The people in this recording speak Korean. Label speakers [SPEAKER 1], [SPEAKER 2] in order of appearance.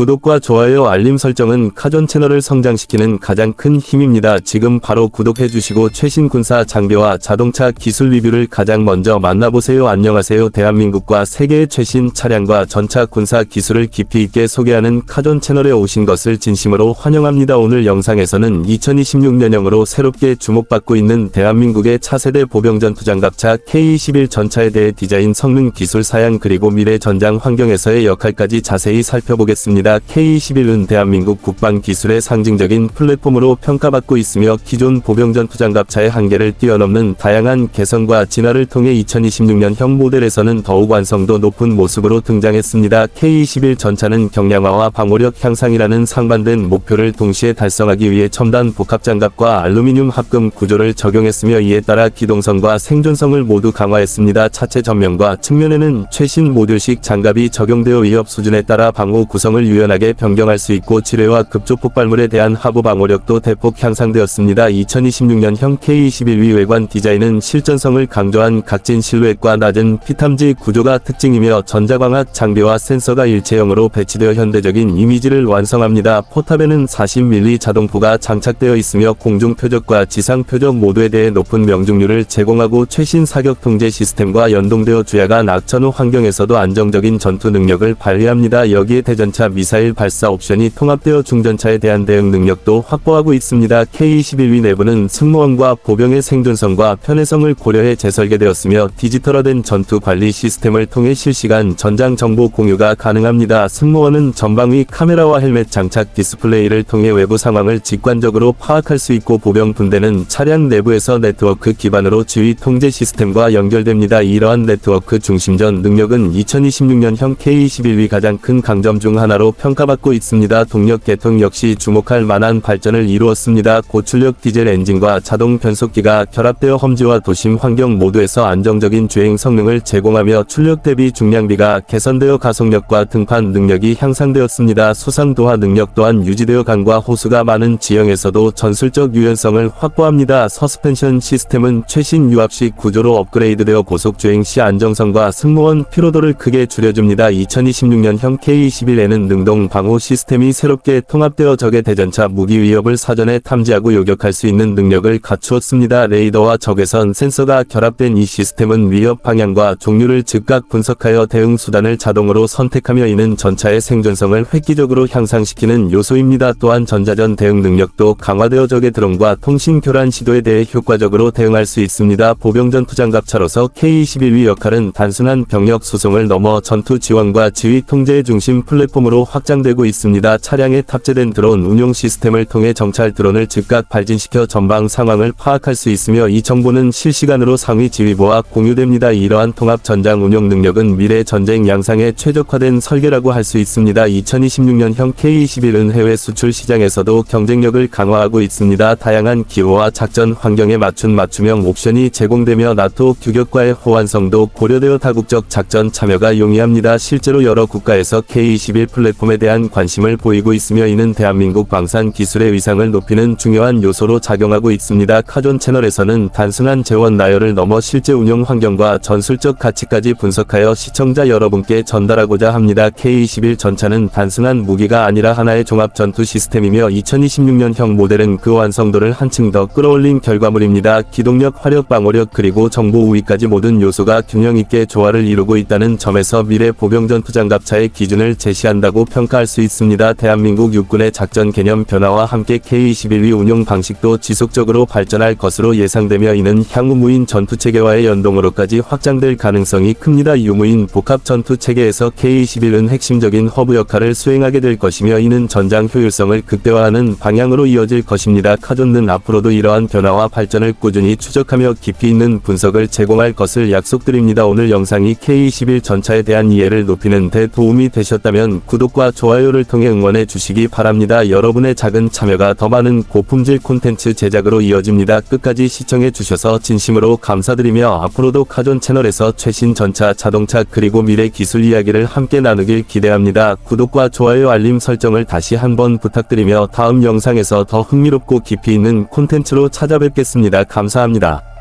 [SPEAKER 1] 구독과 좋아요 알림 설정은 카존 채널을 성장시키는 가장 큰 힘입니다. 지금 바로 구독해 주시고 최신 군사 장비와 자동차 기술 리뷰를 가장 먼저 만나보세요. 안녕하세요. 대한민국과 세계의 최신 차량과 전차 군사 기술을 깊이 있게 소개하는 카존 채널에 오신 것을 진심으로 환영합니다. 오늘 영상에서는 2026년형으로 새롭게 주목받고 있는 대한민국의 차세대 보병전투 장갑차 K21 전차에 대해 디자인 성능 기술 사양 그리고 미래 전장 환경에서의 역할까지 자세히 살펴보겠습니다. K21은 대한민국 국방 기술의 상징적인 플랫폼으로 평가받고 있으며 기존 보병전투 장갑차의 한계를 뛰어넘는 다양한 개선과 진화를 통해 2026년형 모델에서는 더욱 완성도 높은 모습으로 등장했습니다. K21 전차는 경량화와 방호력 향상이라는 상반된 목표를 동시에 달성하기 위해 첨단 복합 장갑과 알루미늄 합금 구조를 적용했으며 이에 따라 기동성과 생존성을 모두 강화했습니다. 차체 전면과 측면에는 최신 모듈식 장갑이 적용되어 위협 수준에 따라 방호 구성을 유연 하게 변경할 수 있고 지뢰와 급조 폭발물에 대한 하부 방호력도 대폭 향상되었습니다. 2026년형 K21위 외관 디자인은 실전성을 강조한 각진 실루엣과 낮은 피탐지 구조가 특징이며 전자광학 장비와 센서가 일체형으로 배치되어 현대적인 이미지를 완성합니다. 포탑에는 40mm 자동포가 장착되어 있으며 공중 표적과 지상 표적 모두에 대해 높은 명중률을 제공하고 최신 사격 통제 시스템과 연동되어 주야가 낙천 후 환경에서도 안정적인 전투 능력을 발휘합니다. 여기에 대전차 미 사일 발사 옵션이 통합되어 중전차에 대한 대응 능력도 확보하고 있습니다. K21위 내부는 승무원과 보병의 생존성과 편의성을 고려해 재설계되었으며 디지털화된 전투 관리 시스템을 통해 실시간 전장 정보 공유가 가능합니다. 승무원은 전방위 카메라와 헬멧 장착 디스플레이를 통해 외부 상황을 직관적으로 파악할 수 있고 보병 분대는 차량 내부에서 네트워크 기반으로 지휘 통제 시스템과 연결됩니다. 이러한 네트워크 중심전 능력은 2026년형 K21위 가장 큰 강점 중 하나로 평가받고 있습니다. 동력 계통 역시 주목할 만한 발전을 이루었습니다. 고출력 디젤 엔진과 자동 변속기가 결합되어 험지와 도심 환경 모두에서 안정적인 주행 성능을 제공하며 출력 대비 중량비가 개선되어 가속력과 등판 능력이 향상되었습니다. 수상 도하 능력 또한 유지되어 강과 호수가 많은 지형에서도 전술적 유연성을 확보합니다. 서스펜션 시스템은 최신 유압식 구조로 업그레이드되어 고속 주행 시 안정성과 승무원 피로도를 크게 줄여줍니다. 2026년형 K21에는 능동 방호 시스템이 새롭게 통합되어 적의 대전차 무기 위협을 사전에 탐지하고 요격할 수 있는 능력을 갖추었습니다. 레이더와 적외선 센서가 결합된 이 시스템은 위협 방향과 종류를 즉각 분석하여 대응 수단을 자동으로 선택하며 이는 전차의 생존성을 획기적으로 향상시키는 요소입니다. 또한 전자전 대응 능력도 강화되어 적의 드론과 통신 교란 시도에 대해 효과적으로 대응할 수 있습니다. 보병전 투 장갑차로서 K21위 역할은 단순한 병력 수송을 넘어 전투 지원과 지휘 통제의 중심 플랫폼으로 확장되고 있습니다. 차량에 탑재된 드론 운용 시스템을 통해 정찰 드론을 즉각 발진시켜 전방 상황을 파악할 수 있으며 이 정보는 실시간으로 상위 지휘부와 공유됩니다. 이러한 통합 전장 운용 능력은 미래 전쟁 양상에 최적화된 설계라고 할 수 있습니다. 2026년형 K21은 해외 수출 시장에서도 경쟁력을 강화하고 있습니다. 다양한 기호와 작전 환경에 맞춘 맞춤형 옵션이 제공되며 나토 규격과의 호환성도 고려되어 다국적 작전 참여가 용이합니다. 실제로 여러 국가에서 K21 플랫폼 에 대한 관심을 보이고 있으며 이는 대한민국 방산 기술의 위상을 높이는 중요한 요소로 작용하고 있습니다. 카존 채널에서는 단순한 재원 나열을 넘어 실제 운영 환경과 전술적 가치까지 분석하여 시청자 여러분께 전달하고자 합니다. K21 전차는 단순한 무기가 아니라 하나의 종합 전투 시스템이며 2026년형 모델은 그 완성도를 한층 더 끌어올린 결과물입니다. 기동력, 화력, 방어력 그리고 정보 우위까지 모든 요소가 균형 있게 조화를 이루고 있다는 점에서 미래 보병 전투 장갑차의 기준을 제시한다고 평가할 수 있습니다. 대한민국 육군의 작전 개념 변화와 함께 K21위 운용 방식도 지속적으로 발전할 것으로 예상되며 이는 향후 무인 전투 체계와의 연동으로까지 확장될 가능성이 큽니다. 유무인 복합 전투 체계에서 K21은 핵심적인 허브 역할을 수행하게 될 것이며 이는 전장 효율성을 극대화하는 방향으로 이어질 것입니다. 카존는 앞으로도 이러한 변화와 발전을 꾸준히 추적하며 깊이 있는 분석을 제공할 것을 약속드립니다. 오늘 영상이 K21 전차에 대한 이해를 높이는 데 도움이 되셨다면 구독과 좋아요를 통해 응원해 주시기 바랍니다. 여러분의 작은 참여가 더 많은 고품질 콘텐츠 제작으로 이어집니다. 끝까지 시청해 주셔서 진심으로 감사드리며 앞으로도 카존 채널에서 최신 전차, 자동차 그리고 미래 기술 이야기를 함께 나누길 기대합니다. 구독과 좋아요 알림 설정을 다시 한번 부탁드리며 다음 영상에서 더 흥미롭고 깊이 있는 콘텐츠로 찾아뵙겠습니다. 감사합니다.